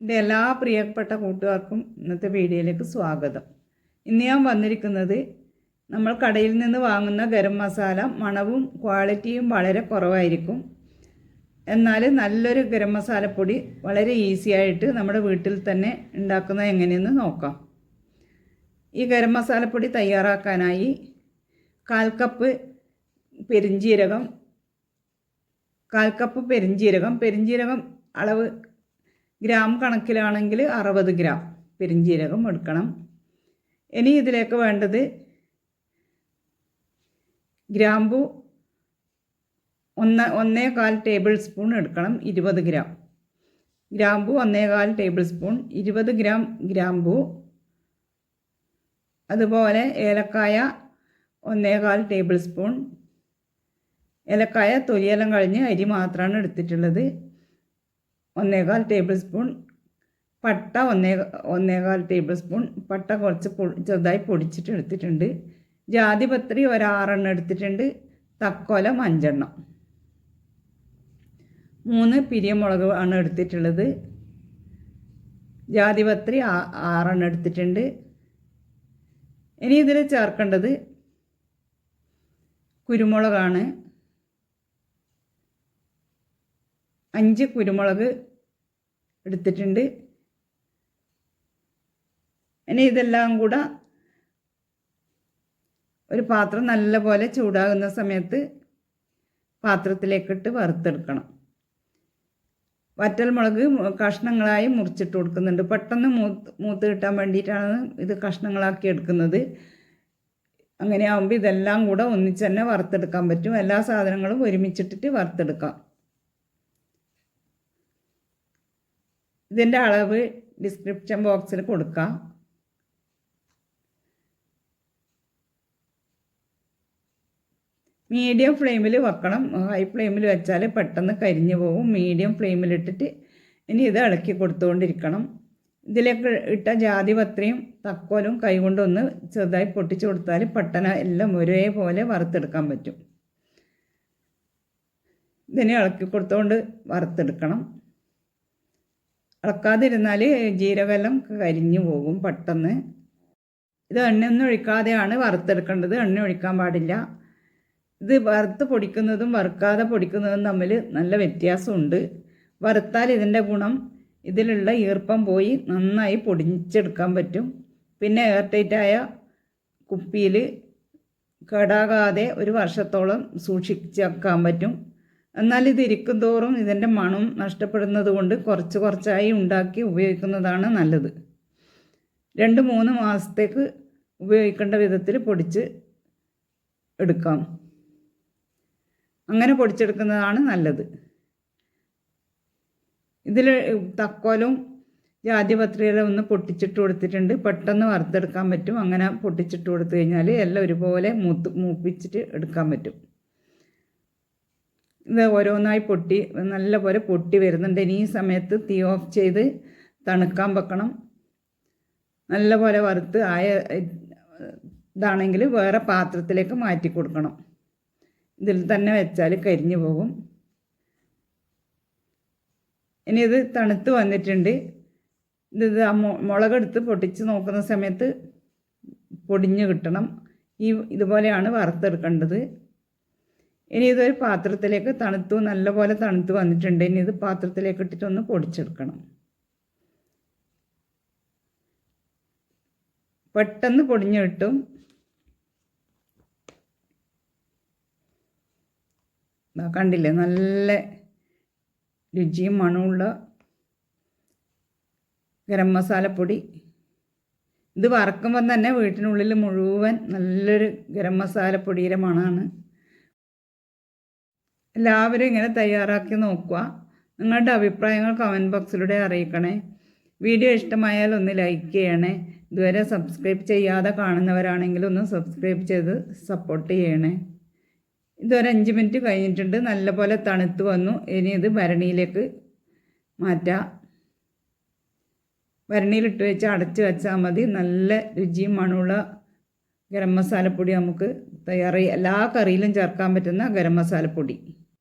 എന്റെ എല്ലാ പ്രിയപ്പെട്ട കൂട്ടുകാർക്കും ഇന്നത്തെ വീഡിയോയിലേക്ക് സ്വാഗതം. ഇന്ന് ഞാൻ വന്നിരിക്കുന്നത് നമ്മൾ കടയിൽ നിന്ന് വാങ്ങുന്ന ഗരം മസാല മണവും ക്വാളിറ്റിയും വളരെ കുറവായിരിക്കും. എന്നാൽ നല്ലൊരു ഗരം മസാലപ്പൊടി വളരെ ഈസി ആയിട്ട് നമ്മുടെ വീട്ടിൽ തന്നെ ഉണ്ടാക്കുന്നത് എങ്ങനെയെന്ന് നോക്കാം. ഈ ഗരം മസാലപ്പൊടി തയ്യാറാക്കാനായി കാൽ കപ്പ് പെരിഞ്ജീരകം കാൽ കപ്പ് പെരിഞ്ജീരകം പെരിഞ്ജീരകം അളവ് ഗ്രാം കണക്കിലാണെങ്കിൽ അറുപത് ഗ്രാം പെരിഞ്ജീരകം എടുക്കണം. ഇനി ഇതിലേക്ക് വേണ്ടത് ഗ്രാമ്പു ഒന്ന് ഒന്നേ കാൽ ടേബിൾ സ്പൂൺ എടുക്കണം ഇരുപത് ഗ്രാം. ഗ്രാമ്പു ഒന്നേ കാൽ ടേബിൾ സ്പൂൺ ഇരുപത് ഗ്രാം ഗ്രാമ്പു. അതുപോലെ ഏലക്കായ ഒന്നേ കാൽ ടേബിൾ സ്പൂൺ. ഏലക്കായ തൊലിയെല്ലാം കഴിഞ്ഞ് അരി മാത്രമാണ് എടുത്തിട്ടുള്ളത്. ഒന്നേകാൽ ടേബിൾ സ്പൂൺ പട്ട ഒന്നേ ഒന്നേകാൽ ടേബിൾ സ്പൂൺ പട്ട കുറച്ച് ചെറുതായി പൊടിച്ചിട്ട് എടുത്തിട്ടുണ്ട്. ജാതിപത്രി ഒരാറെണ്ണം എടുത്തിട്ടുണ്ട്. തക്കോലം അഞ്ചെണ്ണം. മൂന്ന് പിരിയമുളക് ആണ് എടുത്തിട്ടുള്ളത്. ജാതിപത്രി ആറെണ്ണം എടുത്തിട്ടുണ്ട്. ഇനി ഇതിൽ ചേർക്കേണ്ടത് കുരുമുളകാണ്. അഞ്ച് കുരുമുളക് എടുത്തിട്ടുണ്ട്. ഇനി ഇതെല്ലാം കൂടെ ഒരു പാത്രം നല്ലപോലെ ചൂടാകുന്ന സമയത്ത് പാത്രത്തിലേക്കിട്ട് വറുത്തെടുക്കണം. വറ്റൽമുളക് കഷ്ണങ്ങളായി മുറിച്ചിട്ട് കൊടുക്കുന്നുണ്ട്. പെട്ടെന്ന് മൂത്ത് മൂത്ത് കിട്ടാൻ വേണ്ടിയിട്ടാണ് ഇത് കഷ്ണങ്ങളാക്കി എടുക്കുന്നത്. അങ്ങനെ ആകുമ്പോൾ ഇതെല്ലാം കൂടെ ഒന്നിച്ച് തന്നെ വറുത്തെടുക്കാൻ പറ്റും. എല്ലാ സാധനങ്ങളും ഒരുമിച്ചിട്ടിട്ട് വറുത്തെടുക്കാം. ഇതിന്റെ അളവ് ഡിസ്ക്രിപ്ഷൻ ബോക്സിൽ കൊടുക്കാം. മീഡിയം ഫ്ലെയിമിൽ വെക്കണം. ഹൈ ഫ്ലെയിമിൽ വെച്ചാൽ പെട്ടെന്ന് കരിഞ്ഞു പോകും മീഡിയം ഫ്ലെയിമിലിട്ടിട്ട് ഇനി ഇത് ഇളക്കി കൊടുത്തുകൊണ്ടിരിക്കണം ഇതിലേക്ക് ഇട്ട ജാതിപത്രയും തക്കോലും കൈകൊണ്ടൊന്ന് ചെറുതായി പൊട്ടിച്ചു കൊടുത്താൽ പെട്ടെന്ന് എല്ലാം ഒരേപോലെ വറുത്തെടുക്കാൻ പറ്റും. ഇതിനെ ഇളക്കി കൊടുത്തുകൊണ്ട് വറുത്തെടുക്കണം. ഇളക്കാതിരുന്നാൽ ജീരകെല്ലാം കരിഞ്ഞു പോകും പെട്ടെന്ന്. ഇത് എണ്ണയൊന്നും ഒഴിക്കാതെയാണ് വറുത്തെടുക്കേണ്ടത്. എണ്ണ ഒഴിക്കാൻ പാടില്ല. ഇത് വറുത്ത് പൊടിക്കുന്നതും വറുക്കാതെ പൊടിക്കുന്നതും തമ്മിൽ നല്ല വ്യത്യാസമുണ്ട്. വറുത്താൽ ഇതിന്റെ ഗുണം ഇതിലുള്ള ഈർപ്പം പോയി നന്നായി പൊടിച്ചെടുക്കാൻ പറ്റും. പിന്നെ എയർ ടൈറ്റായ കുപ്പിയിൽ കേടാകാതെ ഒരു വർഷത്തോളം സൂക്ഷിച്ചേക്കാൻ പറ്റും. എന്നാൽ ഇത് ഇരിക്കും തോറും ഇതിന്റെ മണം നഷ്ടപ്പെടുന്നത് കൊണ്ട് കുറച്ച് കുറച്ചായി ഉണ്ടാക്കി ഉപയോഗിക്കുന്നതാണ് നല്ലത്. രണ്ട് മൂന്ന് മാസത്തേക്ക് ഉപയോഗിക്കേണ്ട വിധത്തിൽ പൊടിച്ച് എടുക്കാം. അങ്ങനെ പൊടിച്ചെടുക്കുന്നതാണ് നല്ലത്. ഇതിൽ തക്കോലും ജാതിപത്രിയെല്ലാം ഒന്ന് പൊട്ടിച്ചിട്ട് കൊടുത്തിട്ടുണ്ട്. പെട്ടെന്ന് വറുത്തെടുക്കാൻ പറ്റും. അങ്ങനെ പൊട്ടിച്ചിട്ട് കൊടുത്തു കഴിഞ്ഞാൽ എല്ലാം ഒരുപോലെ മൂത്ത് മൂപ്പിച്ചിട്ട് എടുക്കാൻ പറ്റും. ഇത് ഓരോന്നായി പൊട്ടി നല്ലപോലെ പൊട്ടി വരുന്നുണ്ട്. ഇനി ഈ സമയത്ത് തീ ഓഫ് ചെയ്ത് തണുക്കാൻ വെക്കണം. നല്ലപോലെ വറുത്ത് ആയ ഇതാണെങ്കിൽ വേറെ പാത്രത്തിലേക്ക് മാറ്റി കൊടുക്കണം. ഇതിൽ തന്നെ വെച്ചാൽ കരിഞ്ഞു പോകും. ഇനി ഇത് തണുത്ത് വന്നിട്ടുണ്ട്. ഇത് ആ മുളകെടുത്ത് പൊട്ടിച്ച് നോക്കുന്ന സമയത്ത് പൊടിഞ്ഞു കിട്ടണം. ഈ ഇതുപോലെയാണ് വറുത്തെടുക്കേണ്ടത്. ഇനി ഇതൊരു പാത്രത്തിലേക്ക് തണുത്തു നല്ലപോലെ തണുത്തു വന്നിട്ടുണ്ട്. ഇനി ഇത് പാത്രത്തിലേക്ക് ഇട്ടിട്ടൊന്ന് പൊടിച്ചെടുക്കണം. പെട്ടെന്ന് പൊടിഞ്ഞു കിട്ടും. കണ്ടില്ലേ? നല്ല രുചിയും മണമുള്ള ഗരം മസാലപ്പൊടി ഇത് വറക്കുമ്പം തന്നെ വീട്ടിനുള്ളിൽ മുഴുവൻ നല്ലൊരു ഗരം മസാലപ്പൊടിയുടെ മണമാണ്. എല്ലാവരും ഇങ്ങനെ തയ്യാറാക്കി നോക്കുക. നിങ്ങളുടെ അഭിപ്രായങ്ങൾ കമന്റ് ബോക്സിലൂടെ അറിയിക്കണേ. വീഡിയോ ഇഷ്ടമായാൽ ഒന്ന് ലൈക്ക് ചെയ്യണേ. ഇതുവരെ സബ്സ്ക്രൈബ് ചെയ്യാതെ കാണുന്നവരാണെങ്കിൽ ഒന്ന് സബ്സ്ക്രൈബ് ചെയ്ത് സപ്പോർട്ട് ചെയ്യണേ. ഇതൊരു അഞ്ച് മിനിറ്റ് കഴിഞ്ഞിട്ടുണ്ട്. നല്ലപോലെ തണുത്ത് വന്നു. ഇനി ഇത് ഭരണിയിലേക്ക് മാറ്റാം. ഭരണിയിലിട്ട് വെച്ച് അടച്ച് വെച്ചാൽ മതി. നല്ല രുചിയും മണമുള്ള ഗരം മസാലപ്പൊടി നമുക്ക് തയ്യാറായി. എല്ലാ കറിയിലും ചേർക്കാൻ പറ്റുന്ന ഗരം മസാലപ്പൊടി.